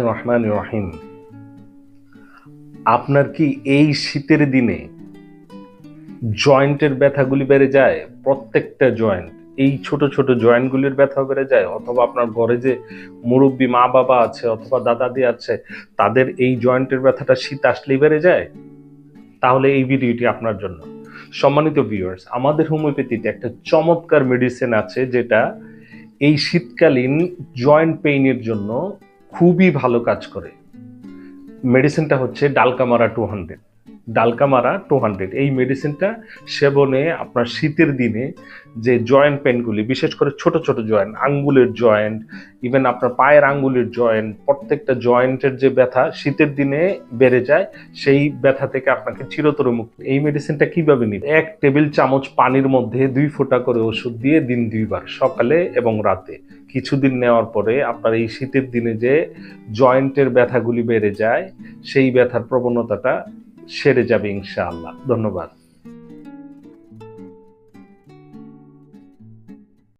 রহমান রহিম। আপনার কি এই শীতের দিনে জয়েন্টের ব্যথাগুলি বেড়ে যায়? প্রত্যেকটা জয়েন্ট, এই ছোট ছোট জয়েন্টগুলির ব্যথা বেড়ে যায়? অথবা আপনার ঘরে যে মুরব্বী মা বাবা আছে অথবা দাদা দি আছে, তাদের এই জয়েন্টের ব্যথাটা শীত আসলেই বেড়ে যায়? তাহলে এই ভিডিওটি আপনার জন্য। সম্মানিত ভিউয়ার্স আমাদের হোমিওপ্যাথিতে একটা চমৎকার মেডিসিন আছে যেটা এই শীতকালীন জয়েন্ট পেইনের জন্য খুবই ভালো কাজ করে। মেডিসিনটা হচ্ছে dulcamara two hundred. Dulcamara two hundred এই মেডিসিনটা সেবনে আপনার শীতের দিনে যে জয়েন্ট পেনগুলি বিশেষ করে ছোট ছোট জয়েন্ট আঙ্গুলের জয়েন্ট ইভেন আপনার পায়ের আঙ্গুলের জয়েন্ট প্রত্যেকটা জয়েন্টের যে ব্যথা শীতের দিনে বেড়ে যায়, সেই ব্যথা থেকে আপনাকে চিরতর মুক্ত। এই মেডিসিনটা কীভাবে নিবে? এক টেবিল চামচ পানির মধ্যে দুই ফোঁটা করে ওষুধ দিয়ে দিন দুইবার, সকালে এবং রাতে। কিছুদিন নেওয়ার পরে আপনার এই শীতের দিনে যে জয়েন্টের ব্যথাগুলি বেড়ে যায়, সেই ব্যথার প্রবণতাটা সেরে যাবে ইনশাআল্লাহ। ধন্যবাদ।